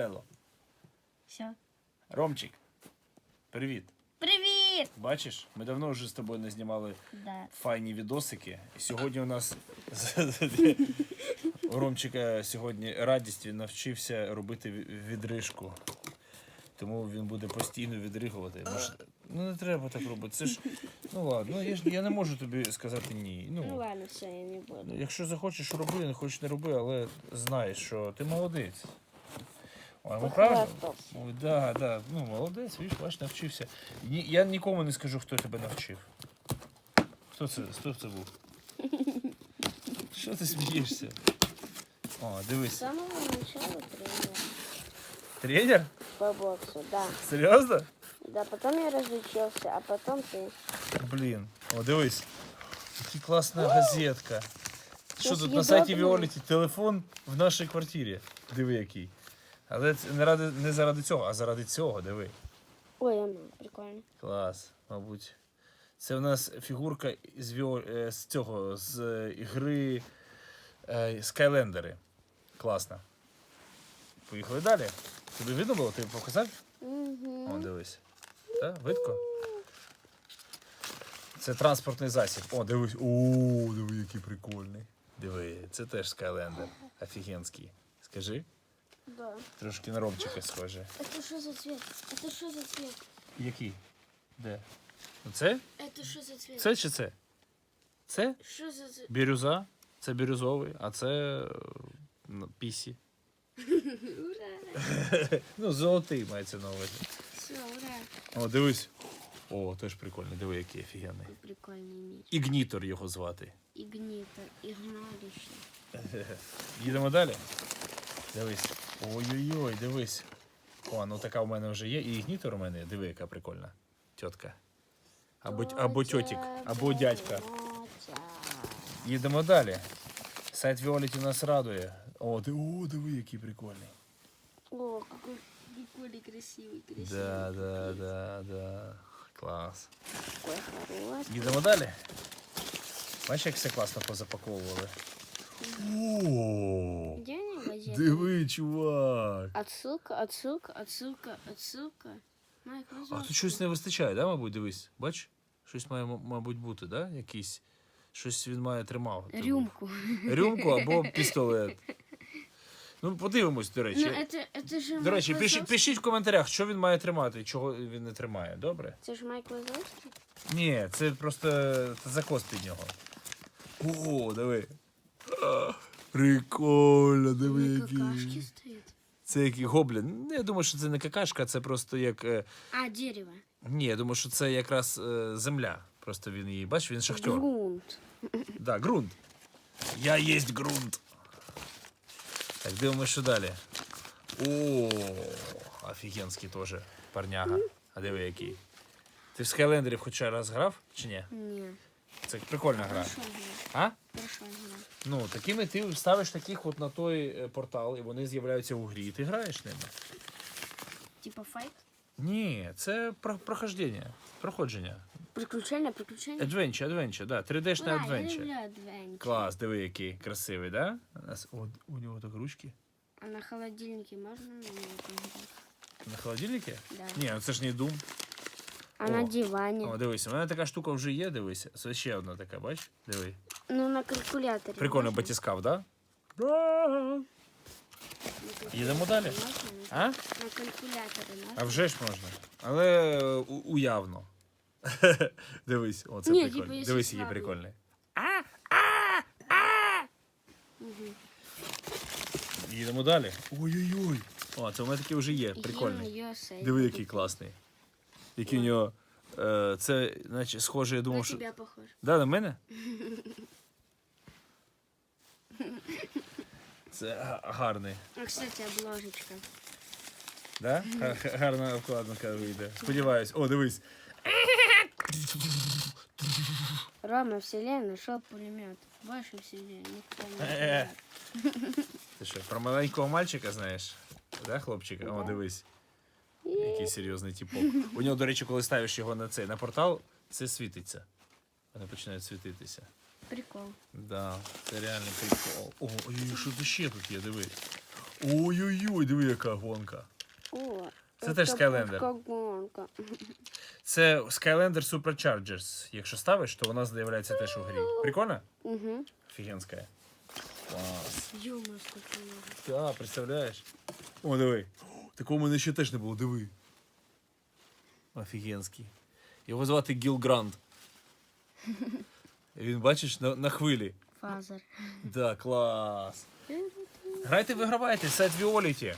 Ело. Все. Ромчик, привіт. Привіт! Бачиш, ми давно вже з тобою не знімали Да. файні відосики. І сьогодні у нас у Ромчика сьогодні радість він навчився робити ві- відрижку. Тому він буде постійно відригувати. Може, Ну не треба так робити. Це ж ну ладно, ну, я ж я не можу тобі сказати ні. Ну Ну, ладно, все, я не буду. Ну, Якщо захочеш, роби, не хочеш, не роби, але знаєш, що ти молодець. Ой, ну, правильно? Похвастався. Ой, да, да. Ну, молодець, видиш, бач, навчився. Ні, я нікому не скажу, хто тебе навчив. Хто це, хто це був? Що ти смієшся? О, С дивись. самого начала тренер Тренер? по боксу, да. Серйозно? Да, потом я разучился, а потом ты. Блін. О, дивись. Яка класна газетка. Що Це тут на сайті з'їдобне. Віоліті? Телефон в нашій квартирі. Диви який. Але це не, ради, не заради цього, а заради цього, диви. Ой, она, прикольно. Клас, мабуть. Це в нас фігурка з, Віо... е, з цього, з е, гри е, Класна. Поїхали далі. Тобі видно було? Ти показав? О, Угу. дивись. Так, видко? Це транспортний засіб. О, дивись. О, диви, який прикольний. Диви, це теж Skylender. Офігенський. Скажи, Да. трошки на ромчика схоже. Это что за цвет? Это что за цвет? Який? Де? Це? Это что за цвет? Це чи це? Це? Что за цвет? Бірюза, це бірюзовий, а це е, ну, пісі. Ура! Ну, золотий мається на увазі. Все, ура! О, дивись. О, теж прикольний, диви, який офігенний. Какой прикольный меч. Ігнітор його звати. Игнитор, игналище. Їдемо далі. Дивись. Ой-ой-ой, дивись. О, ну така у мене вже є. І ігнітор у мене, є. диви, яка прикольна. Тітка. Або, або тьотік, або дядька. Мотя. Їдемо далі. Сайт Віоліті нас радує. О, ти, о, диви, який прикольний. О, какой прикольный, красивый, красивый. Да, да, да, да. Клас. Какой хороший. Їдемо далі. Бачиш, як все класно позапаковували. О, Где они газеты? диви, чувак. Отсылка, отсылка, отсылка, отсылка. Майк, А пожалуйста. тут щось не вистачає, да, мабуть, дивись. Бач? Щось має, м- мабуть, бути, да? Якийсь. Щось він має тримав. Рюмку. Рюмку або пістолет. Ну, подивимось, до Ну, речі. это, это же До речі, Майк пишіть, Вазовський. пишіть в коментарях, що він має тримати, чого він не тримає. Добре? Це ж Майк Вазовський? Ні, це просто закос під нього. О, диви. Прикольно, диви який. какашке. Це який гоблін. Ну, Я думаю, що це не какашка, це просто як. е, А, дерево. Ні, я думаю, що це якраз е, земля. Просто він її. Бачиш, він шахтер. Грунт. Да, ґрунт. Я єсть ґрунт. Так, дивимося, що далі. О, офігенський теж парняга. А диви який. Ти в Скайлендері хоча раз грав чи ні? Не. Це прикольна гра. А? Ну, такими ти ставиш таких от на той е, портал, і вони з'являються у грі, і ти граєш ними. Типа файт? Ні, це про- прохождення, проходження. Приключения, приключения? Adventure, adventure, да, 3D-шне Ура, я люблю адвенчер. Клас, диви, який красивий, да? У, нас, от, у нього так ручки. А на холодильнике можно на поиграть? На холодильнику? Да. Ні, ну це ж не Doom. А О. на диване? О, дивись, у мене така штука вже є, дивись. Це ще одна така, бач? Диви. Ну, на калькуляторе. Прикольно можно? батіскав, да? Да. На Їдемо далі. калькуляторе можно? А? На калькуляторе можно? А вже ж можна. Але е, у- уявно. Дивись, о, це Ні, прикольно. типу, якщо Дивись, який слабий. прикольний. Мгм. Їдемо далі. Ой-ой-ой. О, це у мене такий вже є. Прикольний. Ё-моё, Сейд, Диви, это який класний. Який у нього. Е, це, наче, схоже, я На думав, що. тебя похож. Да, на мене? Це га- гарний. А, кстати, обложечка. Да? Га- га- Гарна обкладинка вийде. Сподіваюсь. О, дивись. Рома, вселенная, нашел пулемет. Больше вселенной никто не знает. Ти що, про маленького мальчика знаєш? Да, хлопчика? О, дивись. Який серйозний типок. У нього, до речі, коли ставиш його на цей на портал, це світиться. Вони починають світитися. Прикол. Да, це реально прикол. О, ой, що це ще тут є, диви. Ой-ой-ой, диви, яка гонка. О, Це теж Skylander. Гонка. Це Skylander Superchargers. Якщо ставиш, то вона з'являється теж у грі. Прикольно? Угу. Офігенська. Клас. Ё-моё, сколько много. Так, представляєш? О, диви. Такого в мене ще теж не було, диви. Офігенський. Його звати Гіл Грант. Він, бачиш, на, на хвилі. Фазер. Да, клас. Грайте, вигравайте, сайт Віоліті.